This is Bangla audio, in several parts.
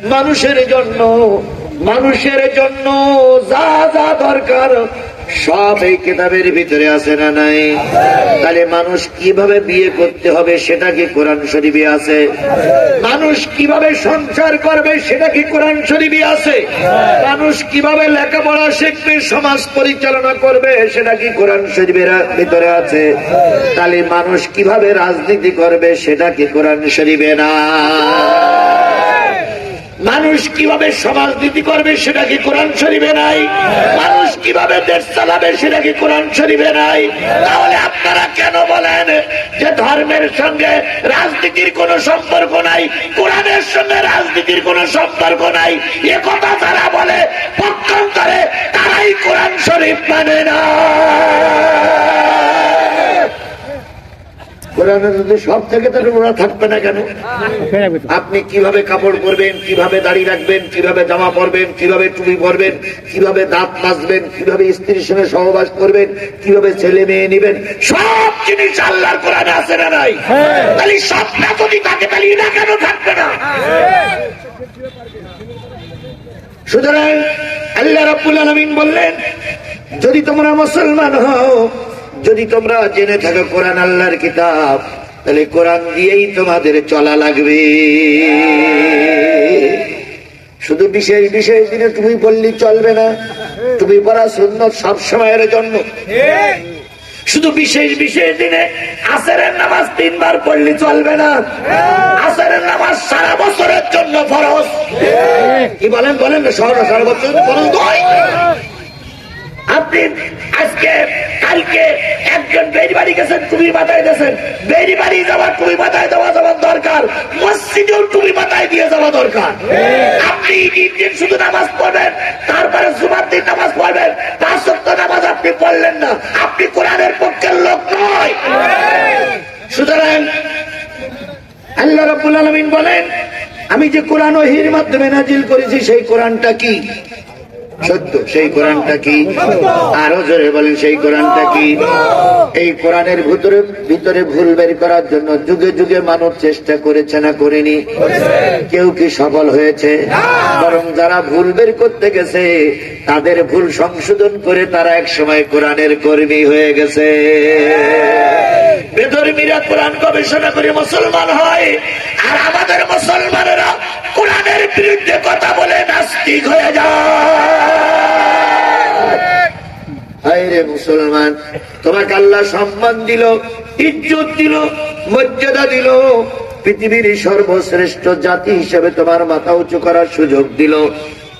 মানুষের জন্য মানুষের জন্য যা যা দরকার, সব এই কিতাবের ভিতরে আছে না নাই? তাহলে মানুষ কীভাবে বিয়ে করতে হবে সেটা কি কোরআন শরীফে আছে? মানুষ কীভাবে সংসার করবে সেটা কি কোরআন শরীফে আছে? মানুষ কীভাবে লেখাপড়া শিখবে, সমাজ পরিচালনা করবে সেটা কি কোরআন শরীফের ভিতরে আছে? তাহলে মানুষ কীভাবে রাজনীতি করবে সেটা কি কোরআন শরীফে না? মানুষ কীভাবে সমাজ সমাজনীতি করবে সেটা কি কোরআন শরীফে নাই? মানুষ কীভাবে দেশ চালাবে সেটা কি কোরআন শরীফে নাই? তাহলে আপনারা কেন বলেন যে ধর্মের সঙ্গে রাজনীতির কোনো সম্পর্ক নাই? কোরআনের সঙ্গে রাজনীতির কোনো সম্পর্ক নাই? এ কথা তারা বলে, পক্ষান্তরে তারাই কোরআন শরীফ মানে না। যদি সব থেকে তাহলে ওরা থাকবে না কেন? আপনি কীভাবে কাপড় পরবেন কীভাবে দাড়ি রাখবেন কীভাবে জামা পরবেন কীভাবে টুপি পরবেন কীভাবে দাঁত মাজবেন কীভাবে স্ত্রীর সঙ্গে সহবাস করবেন কীভাবে ছেলে মেয়ে নিবেন সব জিনিস আল্লাহর কোরআনে আছে না নাই? তাহলে সব না যদি থাকে তাহলে এটা কেন থাকবে না? সুতরাং আল্লাহ রাব্বুল আলামিন বললেন যদি তোমরা মুসলমান হও যদি তোমরা জেনে থাকো কোরআন আল্লাহর কিতাব, তাহলে কোরআন দিয়েই তোমাদের চলা লাগবে। শুধু বিশেষ বিশেষ দিনে তুমি বললি চলবে না, তুমি পড়া শূন্য সব সময়ের জন্য। শুধু বিশেষ বিশেষ দিনে আসরের নামাজ তিনবার পড়লে চলবে না, আসরের নামাজ সারা বছরের জন্য ফরজ। কি বলেন বলেন সারা বছর নয় আপনি আজকে, কালকে একজন বেরি বাড়ি গেছেন মাথায় বেরি বাড়ি যাওয়া তুমি মাথায় দেওয়া যাওয়ার দরকার। মসজিদেও মাথায় দিয়ে যাওয়া দরকার। আপনি দিন শুধু নামাজ পড়বেন, তারপরে জুমার দিন নামাজ পড়বেন। পাঁচ সপ্ত নামাজ আপনি পড়লেন না। আপনি কোরআনের পক্ষের লোক নয়। সুতরাং আল্লাহ রাব্বুল আলামিন বলেন, আমি যে কোরআন ওহির মাধ্যমে নাজিল করেছি, সেই কোরআনটা কি? সত্য সেই কোরআনটা কি? আরও জোরে বলেন সেই কোরআনটা কি? এই কোরআনের ভিতরে ভিতরে ভুল বের করার জন্য যুগে যুগে মানুষ চেষ্টা করেছে না করেনি? কেউ কি সফল হয়েছে? বরং যারা ভুল বের করতে গেছে তাদের ভুল সংশোধন করে তারা এক সময় কোরআনের কর্মী হয়ে গেছে। বেদর্মীরা কোরআন গবেষণা করে মুসলমান হয়, আর আমাদের মুসলমানেরা কোরআনের বিরুদ্ধে কথা বলে নাস্তিক হয়ে যায়। মুসলমান, তোমাকে আল্লাহ সম্মান দিল, ইজ্জত দিল, মর্যাদা দিল, পৃথিবীর সর্বশ্রেষ্ঠ জাতি হিসেবে তোমার মাথা উঁচু করার সুযোগ দিল।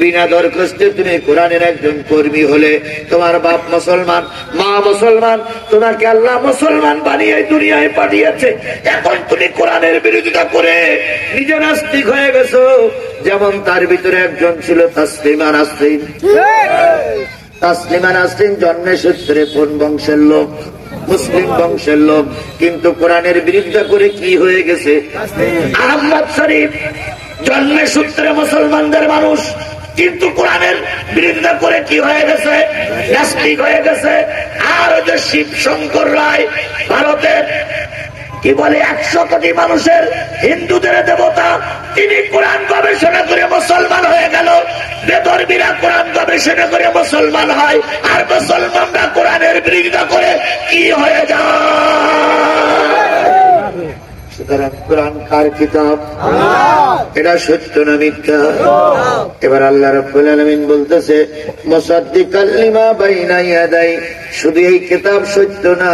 বিনা দরখাস্তে তুমি কোরআনের একজন কর্মী হলে। তোমার বাপ মুসলমান, মা মুসলমান, তোমাকে আল্লাহ মুসলমান বানিয়ে দুনিয়ায় পাঠিয়েছে। এখন তুমি কোরআনের বিরোধিতা করে নিজে নাস্তিক হয়ে গেছো। যেমন তার ভিতরে একজন ছিল তাসলিমা নাস্তিক তাসলিমা নাসরিন জন্মে সূত্রে কোন বংশের লোক? মুসলিম বংশের লোক। কিন্তু কোরআনের বিরুদ্ধে করে কি হয়ে গেছে? আহম্মদ শরীফ জন্মে সূত্রে মুসলমানদের মানুষ। কিন্তু কোরআনের বিরুদ্ধে করে কি হয়ে গেছে? নাস্তিক হয়ে গেছে। আর ওই যে শিব শঙ্কর রায় ভারতের কি বলে, একশো কোটি মানুষের হিন্দুদের দেবতা, তিনি কোরআন গবেষণা করে মুসলমান হয়ে গেল। বেদর্মীরা কোরআন গবেষণা করে মুসলমান হয়। আর মুসলমানরা কোরআনের বিরোধিতা করে কি হয়ে যায়? সুতরাং কোরআন কার কিতাব? এটা সত্য না মিথ্যা? এবার আল্লাহ রাব্বুল আলামিন বলতেছে মুসাদ্দিকাল লিমা বাইনা ইয়াদাই শুধু এই কিতাব সত্য না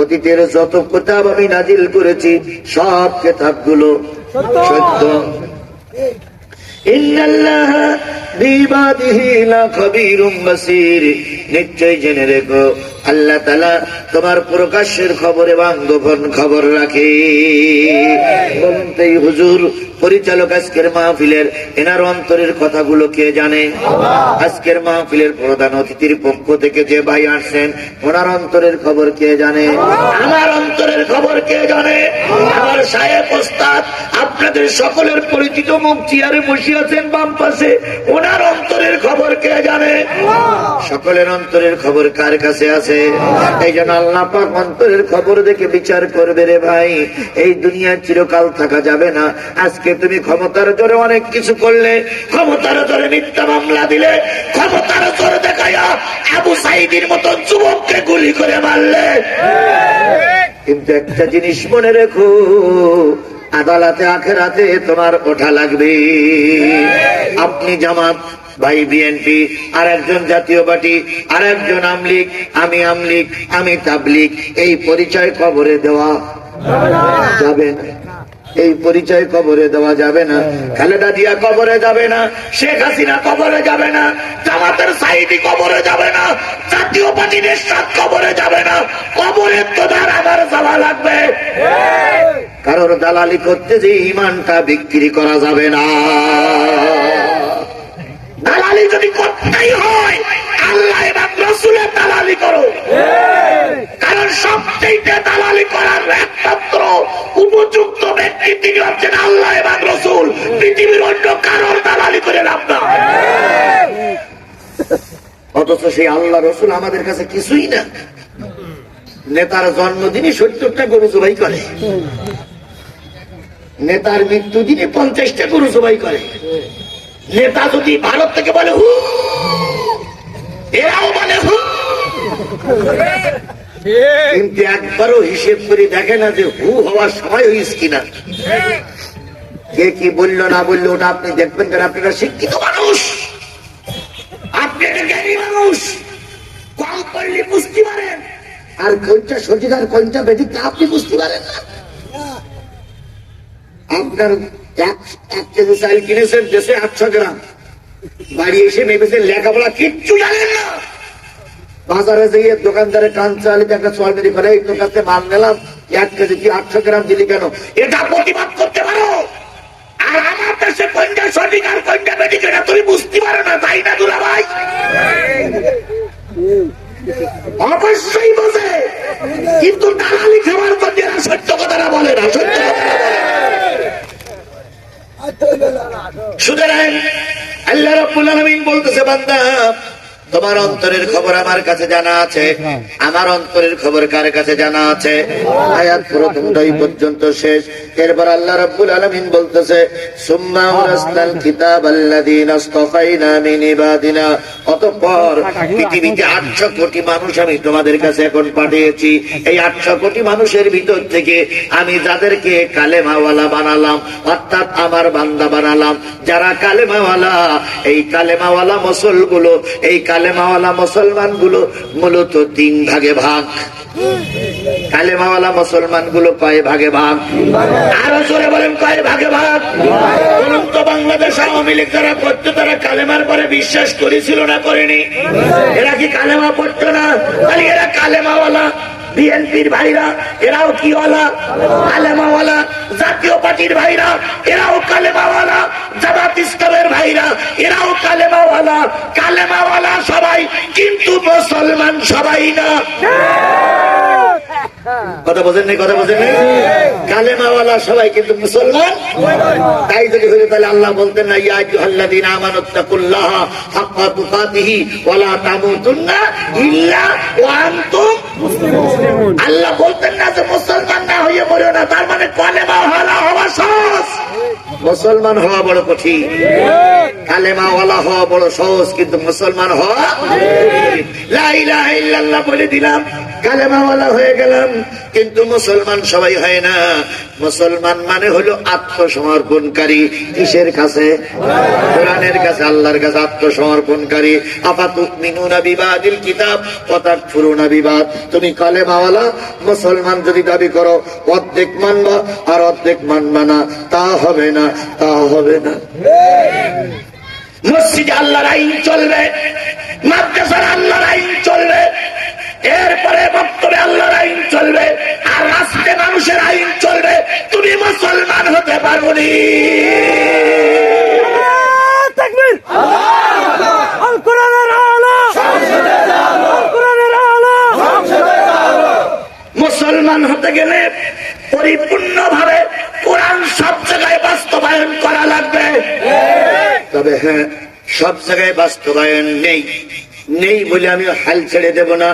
অতীতের যত কিতাব আমি নাজিল করেছি সব কিতাবগুলো সত্য। নিশ্চয় জেনে রেখো আল্লাহ তাআলা তোমার প্রকাশের খবর এবং গোপন খবর রাখে। বলুন তো হুজুর, পরিচালক আজকের মাহফিলের, এনার অন্তরের কথাগুলো কে জানে? আজকের মাহফিলের প্রধান অতিথির পক্ষ থেকে যে ভাই আসছেন, ওনার অন্তরের খবর কে জানে? আমার অন্তরের খবর কে জানে? আমার সাহেব ওস্তাদ, আপনাদের সকলের পরিচিত মুখ চেয়ারে বসে আছেন বাম পাশে। ওনার সকলের অন্তরের খবর কার কাছে আছে? এই জন্য আল্লাহ পাক অন্তরের খবর দেখে বিচার করবে রে ভাই। এই দুনিয়ার চিরকাল থাকা যাবে না। আজকে তুমি ক্ষমতার জোরে অনেক কিছু করলে, ক্ষমতার জোরে মিথ্যা মামলা দিলে, ক্ষমতার জোরে দেখাইয়া আবু সাইদির মতন যুবককে গুলি করে মারলে। কিন্তু একটা জিনিস মনে রেখো, আদালতে, আখেরাতে তোমার ওঠা লাগবে। আপনি জামাত ভাই বিএনপি আর একজন জাতীয় পার্টি আর একজন আমলিক, আমি আমলিক, আমি তাবলিক, এই পরিচয় কবরে দেওয়া যাবে না। এই পরিচয় কবরে দেওয়া যাবে না। খালেদা জিয়া কবরে যাবে না, শেখ হাসিনা কবরে যাবে না, জামাতের সাইদি কবরে যাবে না, জাতীয় পার্টির সাত কবরে যাবে না। কবরে তোমার আবার যাওয়া লাগবে। কারোর দালালি করতে যে ইমানটা বিক্রি করা যাবে না। দালালি যদি করতেই হয়, আল্লাহ এবং রসুলের দালালি করো কারণ সবচেয়ে দালালি করার একমাত্র উপযুক্ত ব্যক্তি তিনি হচ্ছেন আল্লাহ এবং রসুল। পৃথিবীর অন্য কারোর দালালি করে লাভ না অথচ সেই আল্লাহ রসুল আমাদের কাছে কিছুই না। নেতার জন্মদিনই সত্তরটা গরু জবাই করে। নেতার মৃত্যুদিনে পঞ্চাশটা গরু জবাই করে। নেতা যদি ভারত থেকে বলে হু, এরাও বলে হু। কিন্তু একবারও হিসেব করে দেখে না যে হু হওয়ার সময় হইস কিনা। কে কি বলল, না বলল, ওটা আপনি দেখবেন কেন আপনারা শিক্ষিত মানুষ। আপনি একটা জ্ঞানী মানুষ। কম করলে বুঝতে পারেন। আর কোনটা আর কোনটা বেঠিক আপনি বুঝতে পারেন না। আপনার এক কেজি চাল কিনেছেন দেশে আটশো গ্রাম। বাড়ি এসে মেপেছেন লেখাপড়া কিচ্ছু জানেন না। বাজারে যেয়ে দোকানদারে টান চালিয়ে একটা সোয়াল মেরি করে এই তোর কাছে মাল নিলাম, এক কেজি কি আটশো গ্রাম দিলি কেন? এটা প্রতিবাদ করতে পারো। আর আমার দেশে কোনটা সঠিক আর কোনটা বেঠিক এটা তুমি বুঝতে পারো না, তাই না দুলা ভাই অবশ্যই বোঝে। কিন্তু দালালি বলতেছে বান্দা তোমার অন্তরের খবর আমার কাছে জানা আছে। আমার অন্তরের খবর কার কাছে জানা আছে? আয়াত প্রথম দুই পর্যন্ত শেষ। এরপর আল্লাহ রাব্বুল আলামিন বলতেছে, সুম্মা উরাসনাল কিতাব মিন ইবাদিনা। অতঃপর পৃথিবীতে 800 কোটি মানুষ আমি তোমাদের কাছে এখন পাঠিয়েছি। এই 800 কোটি মানুষের ভিতর থেকে আমি যাদেরকে কালেমাওয়ালা বানালাম, অর্থাৎ আমার বান্দা বানালাম, যারা কালেমাওয়ালা, এই কালেমাওয়ালা মুসলগুলো, এই কালেমাওয়ালা মুসলমানগুলো মূলত তিন ভাগে ভাগ। কালেমাওয়ালা মুসলমানগুলো কয় ভাগে ভাগ? আরও জোরে বলেন, কয় ভাগে ভাগ? বাংলাদেশ আওয়ামী লীগ যারা করতো তারা কালেমার পরে বিশ্বাস করেছিল না করেনি? এরা কি কালেমা পড়তো না? তাহলে এরা কালেমাওয়ালা, বিএনপির ভাইরা, এরাও কি ওয়ালা কালেমাওয়ালা, জাতীয় পার্টির ভাইরা, এরাও কালেমাওয়ালা, জামাত ইসলামের ভাইরা এরাও কালেমাওয়ালা কালেমাওয়ালা সবাই, কিন্তু মুসলমান সবাই না। কথা বোঝেন নাই কথা বোঝেন নাই কালেমাওয়ালা সবাই কিন্তু মুসলমান। তাই যদি হলে তাহলে আল্লাহ বলতেন না, ইয়া আল্লাদিন আমানুত্তাকুল্লাহ হাক্কা তুকাতিহি ওয়ালা তামুতুন্না ইল্লা ওয়া আনতুম আল্লাহ বলতেন না যে মুসলমান না হয়ে মরিও না, তার মানে কালেমা হওয়া হওয়া সহজ। মুসলমান হওয়া বড় কঠিন। কালেমা ওয়ালা হওয়া বড় সহজ কিন্তু মুসলমান হওয়া বলে দিলাম কালেমাওয়ালা হয়ে গেলাম, কিন্তু মুসলমান সবাই হয় না। মুসলমান মানে হলো আত্মসমর্পণকারী, কিসের কাছে? কোরআনের কাছে, আল্লাহর কাছে আত্মসমর্পণকারী। আপাতুক মিনুনা বিবাদিল কিতাব পতাক ফুরুনা বিবাদ। তুমি কালেমাওয়ালা, মুসলমান যদি দাবি করো, অর্ধেক মানবা আর অর্ধেক মানবা না। তা হবে না, তা হবে না। মসজিদে আল্লাহর আইন চলবে, মাদ্রাসার আল্লাহর আইন চলবে এরপরে বক্তব্যে আল্লাহর আইন চলবে আর রাস্তায় মানুষের আইন চলবে তুমি মুসলমান হতে আলো মুসলমান হতে গেলে পরিপূর্ণ ভাবে কোরআন সব জায়গায় বাস্তবায়ন করা লাগবে। তবে হ্যাঁ সব জায়গায় বাস্তবায়ন নেই। নেই বলে আমি হাল ছেড়ে দেব না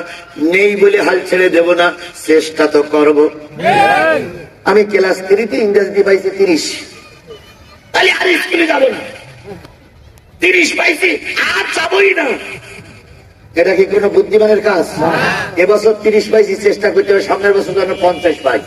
নেই বলে হাল ছেড়ে দেব না চেষ্টা তো করব। আমি ক্লাস থ্রিতে ইংরেজি পাইছি তিরিশ। তাহলে আর স্কুলে যাব না। তিরিশ পাইছি আর যাবোই না। এটা কি কোনো বুদ্ধিমানের কাজ? এবছর তিরিশ পাইছি চেষ্টা করতে হবে সামনের বছর যেন পঞ্চাশ পাই।